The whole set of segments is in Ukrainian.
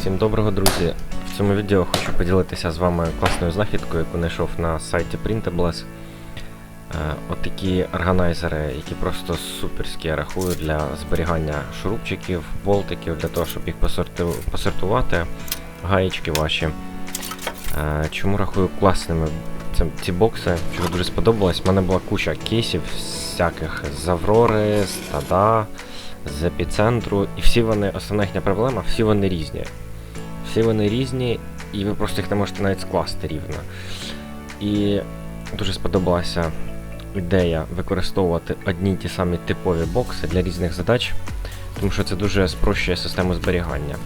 Всім доброго, друзі! В цьому відео хочу поділитися з вами класною знахідкою, яку знайшов на сайті Printables. Е, Отакі органайзери, які просто суперські я рахую для зберігання шурупчиків, болтиків, для того, щоб їх посортувати, гаєчки ваші. Е, Чому рахую класними ці бокси? Чого дуже сподобалось. У мене була куча кейсів всяких з Аврори, з Тада, з епіцентру, і всі вони, основна їхня проблема, всі вони різні. Всі вони різні, і ви просто їх не можете навіть скласти рівно. І дуже сподобалася ідея використовувати одні й ті самі типові бокси для різних задач, тому що це дуже спрощує систему зберігання.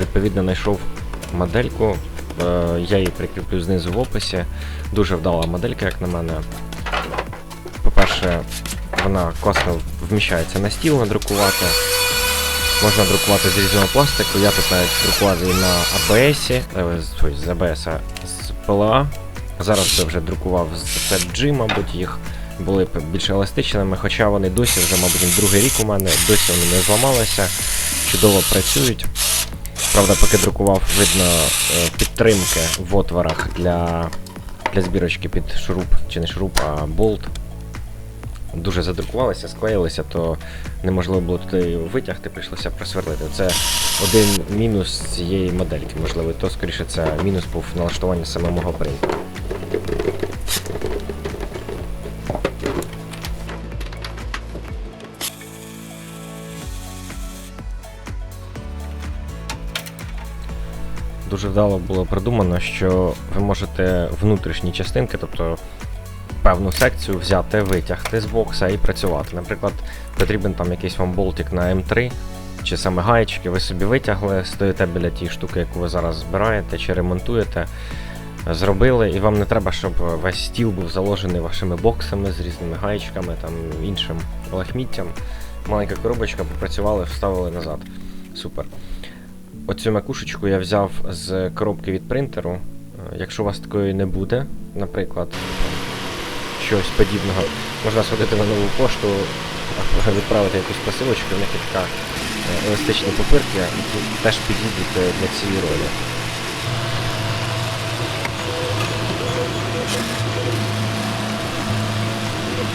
Відповідно, знайшов модельку, е, я її прикріплю знизу в описі. Дуже вдала моделька, як на мене. По-перше, вона класно вміщається на стіл надрукувати. Можна друкувати з різного пластику. Я тут навіть друкував її на ABS, е, з- ой, з PLA. Зараз би вже друкував з FFG, мабуть, їх були більш еластичними, хоча вони досі вже, мабуть, другий рік у мене, досі вони не зламалися, чудово працюють. Правда, поки друкував, видно е, підтримки в отворах для, для збірочки під шуруп, чи не шуруп, а болт. Дуже задрукувалися, склеїлися, то неможливо було туди витягти, прийшлося просверлити. Це один мінус цієї модельки, можливо, то скоріше це мінус був налаштування самого принту. Дуже вдало було придумано, що ви можете внутрішні частинки, тобто певну секцію взяти, витягти з бокса і працювати. Наприклад, потрібен там якийсь вам болтик на М3, чи саме гаєчки, ви собі витягли, стоїте біля тієї штуки, яку ви зараз збираєте чи ремонтуєте. Зробили, і вам не треба, щоб весь стіл був заложений вашими боксами з різними гаєчками, там іншим лахміттям. Маленька коробочка, попрацювали, вставили назад. Супер. Оцю макушечку я взяв з коробки від принтеру. Е, Якщо у вас такої не буде, наприклад, щось подібного, можна сходити на нову пошту, відправити якусь посилочку, в них є така е, еластичні папирки, які теж підійдуть е, для цієї ролі.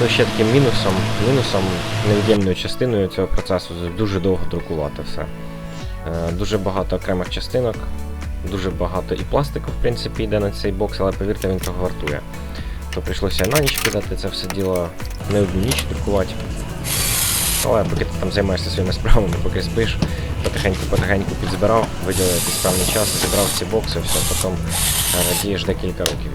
Ну, ще таким мінусом, мінусом, невід'ємною частиною цього процесу дуже довго друкувати все. Е, Дуже багато окремих частинок, дуже багато і пластику, в принципі, йде на цей бокс, але повірте, він того вартує. То прийшлося на ніч кидати це все діло, не одну ніч друкувати. Але поки ти там займаєшся своїми справами, поки спиш, потихеньку-потихеньку підзбирав, виділив якийсь певний час, зібрав ці бокси, все, потім радієш декілька років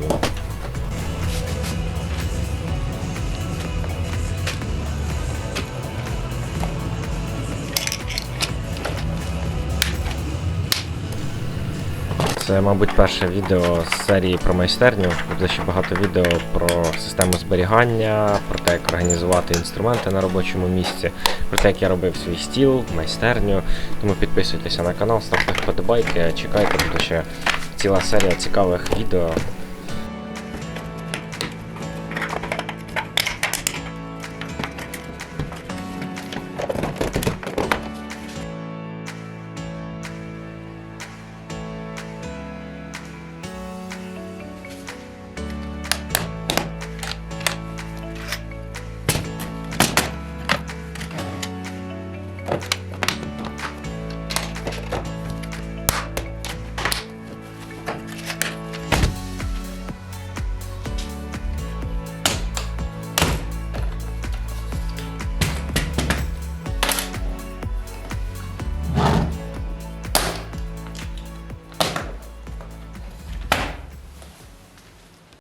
Це, мабуть, перше відео з серії про майстерню. Буде ще багато відео про систему зберігання, про те, як організувати інструменти на робочому місці, про те, як я робив свій стіл, майстерню. Тому підписуйтеся на канал, ставте вподобайки, чекайте, буде ще ціла серія цікавих відео.